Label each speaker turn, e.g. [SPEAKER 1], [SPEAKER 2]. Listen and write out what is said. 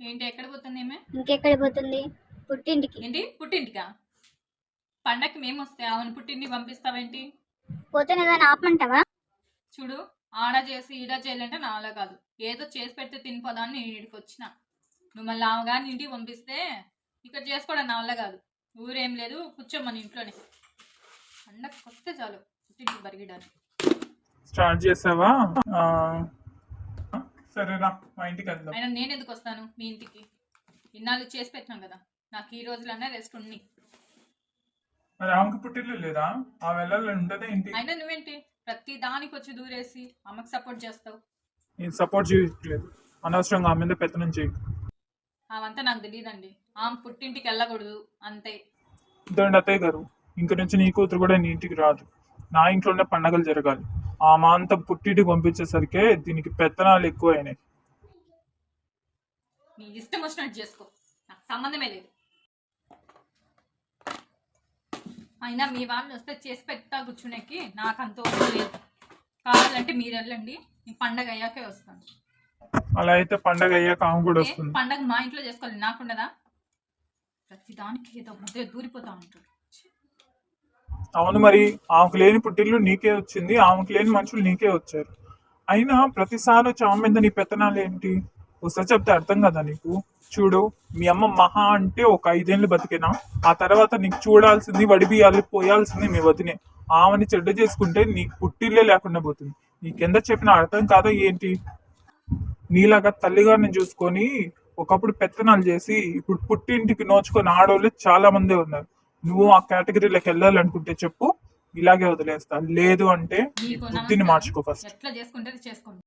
[SPEAKER 1] ఏంటి? ఎక్కడ పోతుంది ఏమే
[SPEAKER 2] ఇంకెక్కడ పోతుంది? పుట్టింటికి.
[SPEAKER 1] ఏంటి? పుట్టింటికా? పండక్కి మేము వస్తే అవును పుట్టింటికి పంపిస్తావేంటి?
[SPEAKER 2] పోతే ఏదైనా ఆపమంటావా?
[SPEAKER 1] చూడు ఆడ చేసి ఈడ చేయాలంటే నా వల్ల కాదు. ఏదో చేసి పెడితే తినిపోదా అని నేను ఇక్కడికి వచ్చిన. నువ్వు మళ్ళీ ఆమెగాని ఇంటికి పంపిస్తే ఇక్కడ చేసుకోవడం నా వల్ల కాదు. ఊరేం లేదు కూర్చోమని ఇంట్లోనే. పండగకి వస్తే చాలు పుట్టింటికి బరిగిడాను
[SPEAKER 3] స్టార్ట్ చేసావా? ఆ, సరేరా మా ఇంటికి వెళ్దాం.
[SPEAKER 1] అయినా నేను ఎందుకు వస్తాను? మీ ఇంటికి. ఇన్నాళ్ళు చేసి పెట్టినాం కదా. నాకు ఈ రోజులన్నా రెస్ట్ ఉన్ని
[SPEAKER 3] మరి ఆమెకు పుట్టిల్లు లేదా? ఆ వెళ్ళాలని ఉంటదే ఇంటికి
[SPEAKER 1] అయినా నువ్వేంటి? ప్రతి దానికి వచ్చి దూరేసి అమ్మకి సపోర్ట్ చేస్తావు.
[SPEAKER 3] నేను సపోర్ట్ చేయట్లేదు. అనవసరంగా ఆమె మీద పెత్తనం చేయకు
[SPEAKER 1] అవంతా నాకు తెలియదండి ఆమె పుట్టింటికి వెళ్ళకూడదు. అంతే.
[SPEAKER 3] ఇదండి అత్తయ్య గారు ఇంక నుంచి నీ కూతురు కూడా నీ ఇంటికి రాదు. నా ఇంట్లోనే పండగలు జరగాలి. ఆ మాంతం పుట్టింటికి పంపించేసరికి దీనికి పెత్తనాలు ఎక్కువ అయినాయి
[SPEAKER 1] నీ ఇష్టం వచ్చినట్టు చేసుకో. నాకు సంబంధమే లేదు. అయినా మీ వాళ్ళు వస్తే చేసి పెట్టా కూర్చునేకి నాకు అంత ఓపిక లేదు. కావాలంటే మీరు వెళ్ళండి. నేను పండగ అయ్యాకే వస్తాను.
[SPEAKER 3] అలా అయితే పండగ అయ్యాక ఆమె కూడా వస్తుంది.
[SPEAKER 1] పండగ మా ఇంట్లో చేసుకోవాలి. నాకుండదా ప్రతి దానికి ఏదో ముద్ద దూరిపోతా ఉంటాడు.
[SPEAKER 3] అవును మరి ఆమెకు లేని పుట్టిల్లు నీకే వచ్చింది ఆమెకు లేని మనుషులు నీకే వచ్చారు. అయినా ప్రతిసారి వచ్చి ఆమె మీద నీ పెత్తనాలు ఏంటి? ఒకసారి చెప్తే అర్థం కదా నీకు? చూడు మీ అమ్మ మహా అంటే ఒక ఐదేళ్ళు బతికేనా? ఆ తర్వాత నీకు చూడాల్సింది వడిబియాలి పోయాల్సింది మీ వదినే. ఆమెని చెడ్డ చేసుకుంటే నీకు పుట్టిల్లే లేకుండా పోతుంది. నీకెంత చెప్పినా అర్థం కాదా ఏంటి? నీలాగా తల్లిగారిని చూసుకొని ఒకప్పుడు పెత్తనాలు చేసి ఇప్పుడు పుట్టింటికి నోచుకొని ఆడవాళ్ళు చాలా మందే ఉన్నారు. నువ్వు ఆ కేటగిరీలోకి వెళ్ళాలనుకుంటే చెప్పు ఇలాగే వదిలేస్తా లేదు అంటే బుద్ధిని. మార్చుకో ఫస్ట్
[SPEAKER 1] ఎట్లా చేసుకుంటే చేసుకోండి.